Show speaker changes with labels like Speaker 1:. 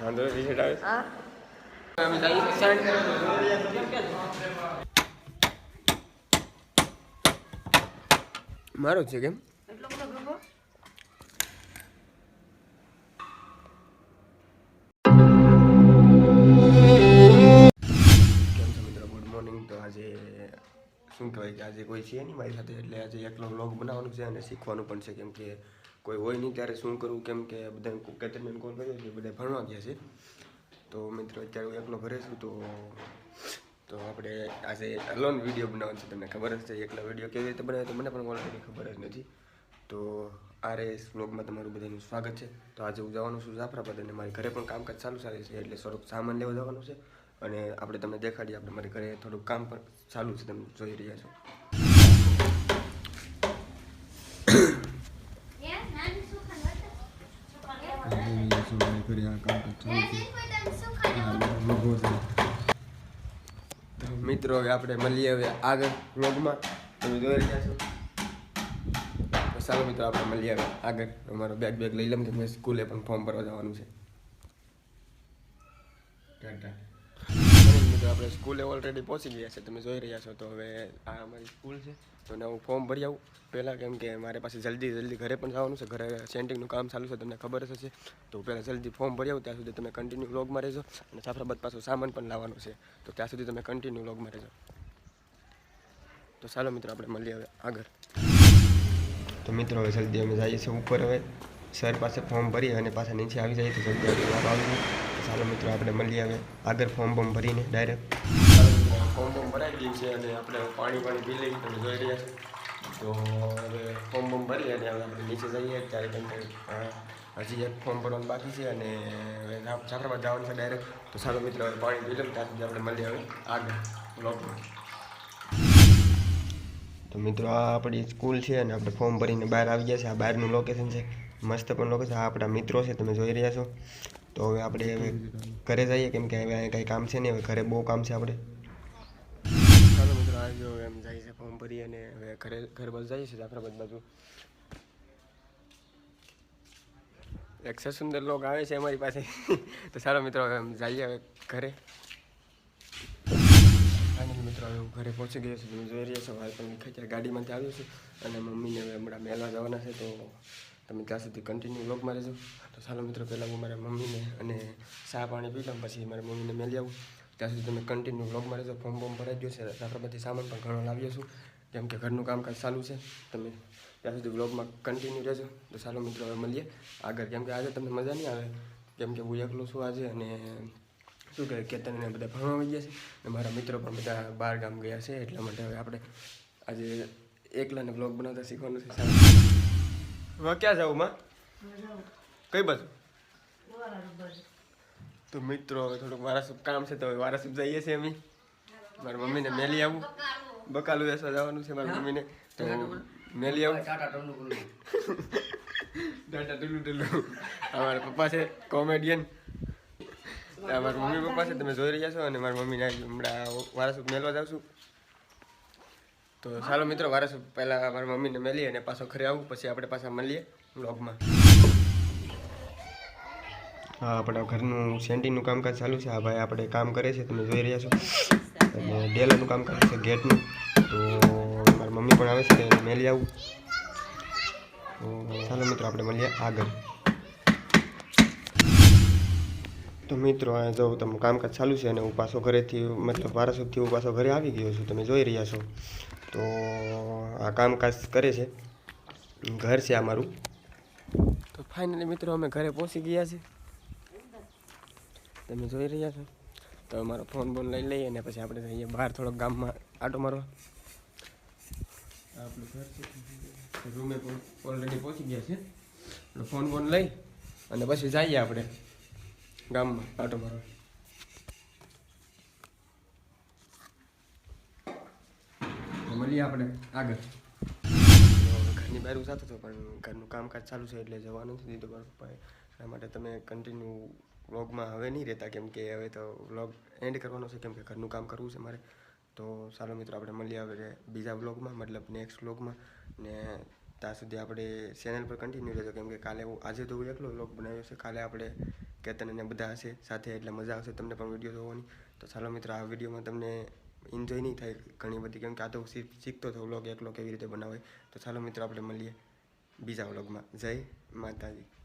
Speaker 1: વાંધો રિઝલ્ટ આવે મારો છે કેમ?
Speaker 2: એટલો બધો ભૂકો
Speaker 1: કેમ છો ગુડ મોર્નિંગ તો આજે શું કહેવાય કે આજે કોઈ છે નહીં મારી સાથે એટલે આજે એકલો વ્લોગ બનાવવાનું છે અને શીખવાનું પણ છે કેમ કે કોઈ હોય નહીં ત્યારે શું કરવું, કેમ કે બધા કેતનને કોલ કર્યો છે બધા ભણવા ગયા છે. તો મિત્રો, અત્યારે હું એકલો ઘરે છું, તો તો આપણે આજે અલોન વીડિયો બનાવવાનો છે, તમને ખબર જ છે, એકલા વીડિયો કેવી રીતે બનાવે તો મને પણ ઓલરેડી ખબર જ નથી. તો આ રે વ્લોગમાં તમારું બધાનું સ્વાગત છે. તો આજે હું જવાનું છું જાફરાબાદ અને મારી ઘરે પણ કામકાજ ચાલુ ચાલે છે, એટલે થોડુંક સામાન લેવા જવાનું છે. અને આપણે તમને દેખાડીએ, આપણે મારી ઘરે થોડુંક કામ પણ ચાલુ છે, તમે જોઈ રહ્યા છો. તો મિત્રો હવે આપણે મળીએ હવે આગળ વ્લોગમાં. તમે જોઈ રહ્યા છો? તો ચાલો મિત્રો આપણે મળીએ હવે આગળ. અમારો બેગ બેગ લઈ લઉં કે મેં સ્કૂલે પણ ફોર્મ ભરવા જવાનું છે. ટાટા. મિત્રો આપણે સ્કૂલે ઓલરેડી પહોંચી ગયા છે. તમે જોઈ રહ્યા છો તો હવે આ અમારી સ્કૂલ છે. તો ને હું ફોર્મ ભરી આવું. પહેલાં કેમ કે મારે પાસે જલ્દી જલ્દી ઘરે પણ જવાનું છે. ઘરે સેન્ટિંગનું કામ ચાલુ છે, તમને ખબર જ હશે. તો પહેલાં જલ્દી ફોર્મ ભરી આવું. ત્યાં સુધી તમે કન્ટિન્યુ વ્લોગમાં રહેજો અને સાફરાબાદ પાછું સામાન પણ લાવવાનું છે. તો ત્યાં સુધી તમે કન્ટિન્યુ વ્લોગમાં રહેજો. તો ચાલો મિત્રો, આપણે મળીએ હવે આગળ. તો મિત્રો, હવે જલ્દી અમે જઈએ છીએ ઉપર. હવે સર પાસે ફોર્મ ભરી અને પાછા નીચે આવી જઈએ તો જલ્દી આપણે આવી તો ચાલો મિત્રો, આપણે મળીએ હવે. આગળ ફોર્મ બોમ ભરીને ડાયરેક્ટ ફોર્મ બોમ ભરાઈ ગયું છે અને આપણે પાણી પાણી પી લઈએ, તમે જોઈ રહ્યા છો. તો હવે ફોર્મ બોમ ભરી અને હવે આપણે નીચે જઈએ, ત્યારે તમને હજી એક ફોર્મ ભરવાનું બાકી છે અને હવે જાફરાબાદ જવાનું છે ડાયરેક્ટ તો ચાલો મિત્રો, હવે પાણી પી લઈએ ત્યાં સુધી આપણે મળીએ હવે આગળ તો મિત્રો, આ આપણી સ્કૂલ છે અને આપણે ફોર્મ ભરીને બહાર આવી ગયા છે. આ બહારનું લોકેશન છે. મસ્ત પણ લોકેશન આ આપણા મિત્રો છે, તમે જોઈ રહ્યા છો. તો હવે આપણે હવે ઘરે જઈએ કેમ કે હવે કંઈ કાંઈ કામ છે નહીં હવે ઘરે બહુ કામ છે આપણે. ચાલો મિત્રો આજે ગયો એમ જાય છે ફોર્મ ભરી અને હવે ઘરે ઘર બાજુ જઈએ છીએ જાફરાબાદ બાજુ. એક સુંદર લોક આવે છે અમારી પાસે. તો ચાલો મિત્રો હવે જઈએ હવે ઘરે. ફાઇનલી મિત્રો હવે હું ઘરે પહોંચી ગયો છું. તમે જોઈ રહ્યા છો હાલ પણ ખેંચાર ગાડીમાંથી આવ્યો છું. અને મમ્મીને હવે હમણાં મેળવા જવાના છે તો તમે ત્યાં સુધી કન્ટિન્યુ વ્લોગમાં રહેજો. તો ચાલો મિત્રો, પહેલાં હું મારા મમ્મીને અને ચા પાણી પી લઉં પછી મારા મમ્મીને મેલી આવું ત્યાં સુધી તમે કન્ટિન્યુ વ્લોગમાં રહેજો ફોર્મ બોમ ભરાઈ ગયો છે જાફરાબાદથી સામાન પણ ઘણો લાવ્યો છું. કેમ કે ઘરનું કામકાજ ચાલુ છે, તમે ત્યાં સુધી વ્લોગમાં કન્ટિન્યુ રહેજો. તો ચાલો મિત્રો, હવે મળીએ. આગળ કેમ કે આજે તમને મજા નહીં આવે. કેમ કે હું એકલો છું આજે અને શું કહે, કેતન અને બધા ભણવા આવી ગયા છે. અને મારા મિત્રો પણ બધા બહાર ગામ ગયા છે, એટલા માટે હવે આપણે આજે એકલાને બ્લોગ બનાવતા શીખવાનું છે. સારું હવે ક્યાં જાઉં માં? કઈ બાજુ? તો મિત્રો, હવે થોડુંક વારાસુપ કામ છે, તો હવે વારાસુપ જઈએ છીએ અમે. મારા મમ્મીને મેલી આવું. બકાલું બેસવા જવાનું છે મારી મમ્મીને. તો મેલી આવું. ડાટા ટુલું ટુલું અમારા પપ્પા છે કોમેડિયન. મારા મમ્મી પપ્પા છે, તમે જોઈ રહ્યા છો અને મારા મમ્મીને હમણાં વારાસુપ મેલવા જાઉં છું. તો ચાલો મિત્રો વારસું પહેલાં મારા મમ્મીને મળીએ અને પાછો ઘરે આવું, પછી આપણે પાછા મળીએ બ્લોગમાં હા, આપણા ઘરનું સેન્ટિંગનું કામકાજ ચાલુ છે. આ ભાઈ આપણે કામ કરે છે, તમે જોઈ રહ્યા છો. અને ડેલાનું કામ કરે છે, ગેટનું. તો મારી મમ્મી પણ આવે છે એને મેલી આવું. તો ચાલો મિત્રો, આપણે મળીએ આગળ. તો મિત્રો, આ જો તમે કામકાજ ચાલુ છે અને હું પાછો ઘરેથી, મતલબ વારાસુદથી હું પાછો ઘરે આવી ગયો છું. તમે જોઈ રહ્યા છો. તો આ કામકાજ કરે છે. ઘર છે અમારું. તો ફાઇનલી મિત્રો અમે ઘરે પહોંચી ગયા છે. તમે જોઈ રહ્યા છો. તો અમારો ફોન બોન લઈ લઈએ અને પછી આપણે જઈએ બહાર થોડોક ગામમાં આટો મારવા. આપણું ઘર છે. રૂમે ઓલરેડી પહોંચી ગયા છે. ફોન બોન લઈ અને પછી જઈએ આપણે ગામમાં આટો મારવા. મળીએ આપણે, આગળ. ઘરની બહાર ઉસાતો હતો પણ ઘરનું કામકાજ ચાલુ છે એટલે જવાનું નથી દીધું મારા પપ્પાએ. એટલા માટે તમે કન્ટિન્યુ વ્લોગમાં હવે નહીં રહેતા, કેમ કે હવે તો વ્લોગ એન્ડ કરવાનો છે, કેમ કે ઘરનું કામ કરવું છે મારે. તો ચાલો મિત્રો, આપણે મળીએ હવે બીજા વ્લોગમાં, મતલબ નેક્સ્ટ વ્લોગમાં. ને ત્યાં સુધી આપણે ચેનલ પર કન્ટિન્યુ રહેજો, કેમ કે કાલે હું આજે તો હું એકલો વ્લોગ બનાવ્યો છે. કાલે આપણે કેતન અને બધા હશે સાથે, એટલે મજા આવશે તમને પણ વીડિયો જોવાની. તો ચાલો મિત્રો, આ વિડીયોમાં તમને એન્જોય નહીં થાય ઘણી બધી, કેમ કે આ તો શીખ શીખતો હતો વ્લોગ એકલો કેવી રીતે બનાવાય તો ચાલો મિત્રો, આપણે મળીએ બીજા વ્લોગમાં જય માતાજી.